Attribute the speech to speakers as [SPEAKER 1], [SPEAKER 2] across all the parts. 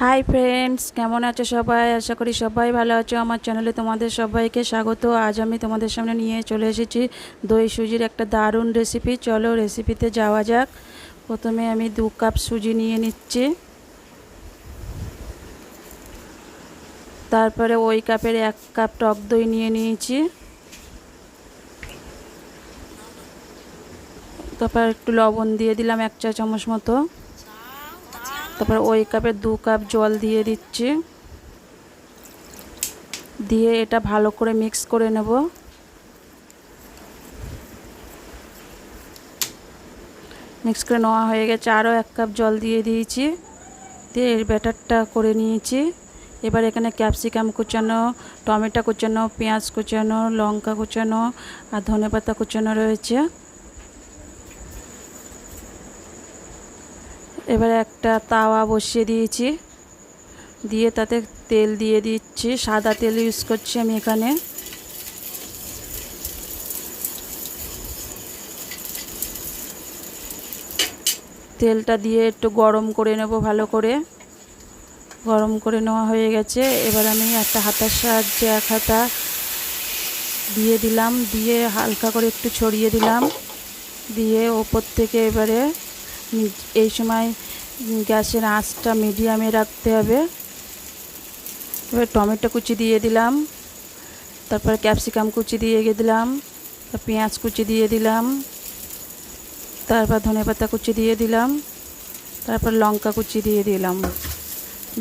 [SPEAKER 1] Hi friends কেমন আছো সবাই? আশা করি সবাই ভালো আছো। আমার চ্যানেলে তোমাদের সবাইকে স্বাগত। আজ আমি তোমাদের সামনে নিয়ে চলে এসেছি দই সুজির একটা দারুণ রেসিপি চলো রেসিপিতে যাওয়া যাক। প্রথমে আমি দু কাপ সুজি নিয়ে নিচ্ছি। তারপরে ওই কাপের এক কাপ টক দই নিয়ে নিয়েছি। তারপর একটু লবণ দিয়ে দিলাম এক চা চামচ মতো। তারপর ওই কাপে দু কাপ জল দিয়ে দিচ্ছি। দিয়ে এটা ভালো করে মিক্স করে নেব। মিক্স করে নেওয়া হয়ে গেছে, আরও এক কাপ জল দিয়ে দিয়েছি। দিয়ে এর ব্যাটারটা করে নিয়েছি। এবার এখানে ক্যাপসিকাম কুচানো, টমেটো কুচানো, পেঁয়াজ কুচানো, লঙ্কা কুচানো আর ধনে পাতা কুচানো রয়েছে। এবারে একটা তাওয়া বসিয়ে দিয়েছি। দিয়ে তাতে তেল দিয়ে দিচ্ছি। সাদা তেল ইউজ করছি আমি এখানে। তেলটা দিয়ে একটু গরম করে নেব ভালো করে। গরম করে নেওয়া হয়ে গেছে। এবার আমি একটা হাতার সাহায্যে এক হাতা দিয়ে দিলাম। দিয়ে হালকা করে একটু ছড়িয়ে দিলাম। দিয়ে ওপর থেকে এবারে এই সময় গ্যাসের আঁচটা মিডিয়ামে রাখতে হবে। এবার টমেটো কুচি দিয়ে দিলাম। তারপর ক্যাপসিকাম কুচি দিয়ে দিলাম। পেঁয়াজ কুচি দিয়ে দিলাম। তারপর ধনে পাতা কুচি দিয়ে দিলাম। তারপর লঙ্কা কুচি দিয়ে দিলাম।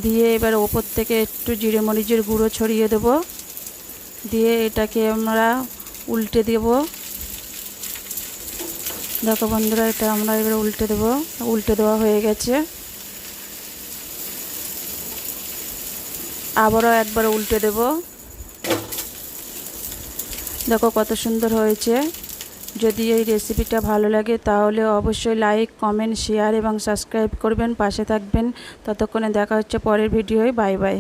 [SPEAKER 1] দিয়ে এবার ওপর থেকে একটু জিরে মরিচের গুঁড়ো ছড়িয়ে দেব। দিয়ে এটাকে আমরা উল্টে দেবো। দেখো বন্ধুরা, এটা আমরা এবার উল্টে দেবো। উল্টে দেওয়া হয়ে গেছে। আবারও একবার উল্টে দেব। দেখো কত সুন্দর হয়েছে। যদি এই রেসিপিটা ভালো লাগে, তাহলে অবশ্যই লাইক, কমেন্ট, শেয়ার এবং সাবস্ক্রাইব করবেন, পাশে থাকবেন। ততক্ষণে দেখা হচ্ছে পরের ভিডিওয়। Bye bye.